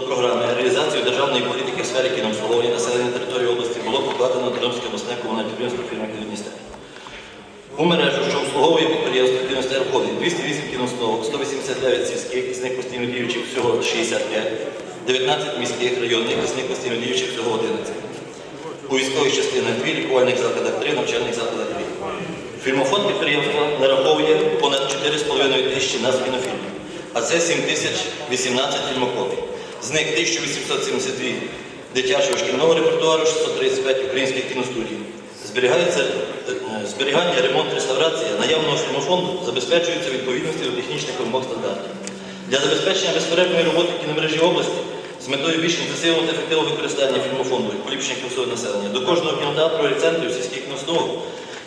до програми реалізації державної політики в сфері кінообслуговування населення території області було покладено Тернопільське обласне комунальне підприємство «Кіномістер». У мережу, що обслуговує підприємство «Кіностер» входить 208 кіноустановок, 189 сільських, з них постійно діючих всього 65, 19 міських районних, з них постійно діючих всього 11. У військових частинах 2, лікувальних закладах 3, навчальних закладах 2. Фільмофонд підприємства нараховує понад 4,5 тисячі нас кінофільмів, а це 7 тисяч 18 фільмокопій. З них 1872 дитячого шкільного репертуару, 635 українських кіностудій. Зберігається е, зберігання, ремонт, реставрація наявного фільмофонду забезпечується відповідності до технічних вимог стандартів. Для забезпечення безперервної роботи кіномережі області з метою більш інтенсивного та ефективного використання фільмофонду і поліпшення красового населення до кожного кінотеатру і центрів сільських кіностудій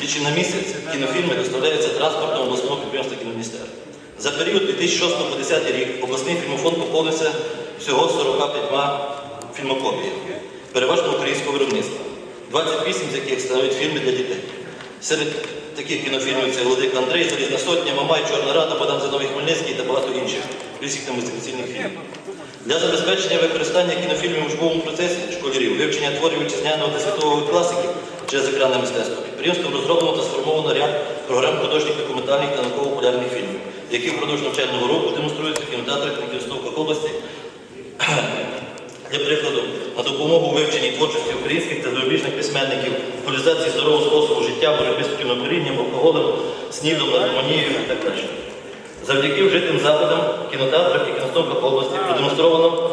двічі на місяць кінофільми доставляються транспортом обласного підприємства кіноміністер. За період 2006 по 2010 рік обласний фільмофонд поповнився всього 45 фільмокопіями, переважно українського виробництва, 28 з яких становлять фільми для дітей. Серед таких кінофільмів це Владик Андрей, Залізна Сотня, Мамай, Чорна Рада, Богдан Зиновій Хмельницький та багато інших різних та мультиплікаційних фільмів. Для забезпечення використання кінофільмів у учбовому процесі школярів, вивчення творів вітчизняного та світового класиків через екранне мистецтво, підприємством розроблено та сформовано ряд програм художніх, документальних та науково-популярних фільмів, які впродовж навчального року демонструються в кінотеатрах та кіностовках області для прикладу, на допомогу вивченні творчості українських та зарубіжних письменників, популяризації здорового способу життя, боротьби з кінокурінням, алкоголем, снідом, гармонією і так далі. Завдяки вжитим заходам кінотеатрах і кіностоках області продемонстровано